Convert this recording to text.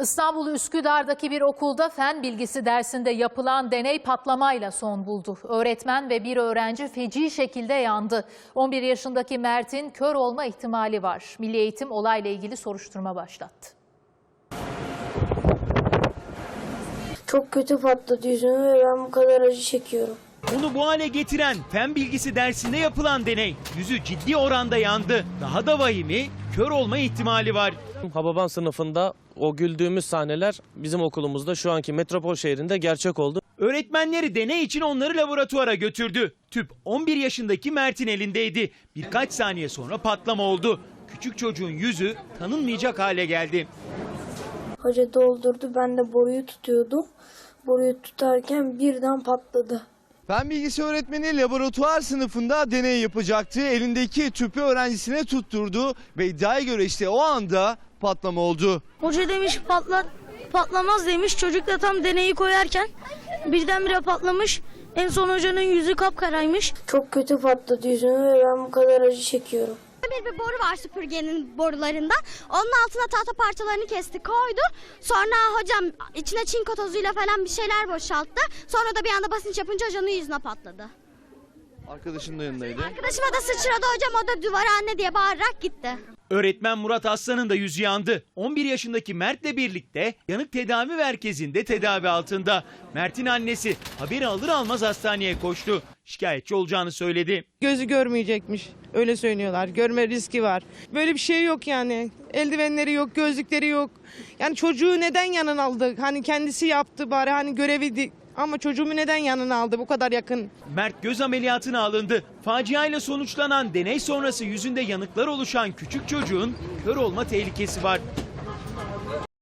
İstanbul Üsküdar'daki bir okulda fen bilgisi dersinde yapılan deney patlamayla son buldu. Öğretmen ve bir öğrenci feci şekilde yandı. 11 yaşındaki Mert'in kör olma ihtimali var. Milli Eğitim olayla ilgili soruşturma başlattı. Çok kötü patladı yüzümü ve ben bu kadar acı çekiyorum. Onu bu hale getiren fen bilgisi dersinde yapılan deney yüzü ciddi oranda yandı. Daha da vahimi kör olma ihtimali var. Hababam sınıfında o güldüğümüz sahneler bizim okulumuzda şu anki metropol şehrinde gerçek oldu. Öğretmenleri deney için onları laboratuvara götürdü. Tüp 11 yaşındaki Mert'in elindeydi. Birkaç saniye sonra patlama oldu. Küçük çocuğun yüzü tanınmayacak hale geldi. Hoca doldurdu ben de boruyu tutuyordum. Boruyu tutarken birden patladı. Fen bilgisi öğretmeni laboratuvar sınıfında deney yapacaktı. Elindeki tüpü öğrencisine tutturdu ve iddiaya göre işte o anda patlama oldu. Hoca demiş patlat patlamaz demiş. Çocuk da tam deneyi koyarken birdenbire patlamış. En son hocanın yüzü kapkaraymış. Çok kötü patladı yüzümü ve ben bu kadar acı çekiyorum. Bir, bir boru var süpürgenin borularında. Onun altına tahta parçalarını kesti koydu. Sonra hocam içine çinko tozuyla falan bir şeyler boşalttı. Sonra da bir anda basınç yapınca hocanın yüzüne patladı. Arkadaşının da yanındaydı. Arkadaşıma da sıçradı hocam o da duvara anne diye bağırarak gitti. Öğretmen Murat Aslan'ın da yüzü yandı. 11 yaşındaki Mert'le birlikte yanık tedavi merkezinde tedavi altında. Mert'in annesi haberi alır almaz hastaneye koştu. Şikayetçi olacağını söyledi. gözü görmeyecekmiş. Öyle söylüyorlar. Görme riski var. Böyle bir şey yok yani. Eldivenleri yok, gözlükleri yok. Yani çocuğu neden yanına aldı? Hani kendisi yaptı bari hani göreviydi. Ama çocuğumu neden yanına aldı bu kadar yakın? Mert göz ameliyatına alındı. Faciayla sonuçlanan deney sonrası yüzünde yanıklar oluşan küçük çocuğun kör olma tehlikesi var.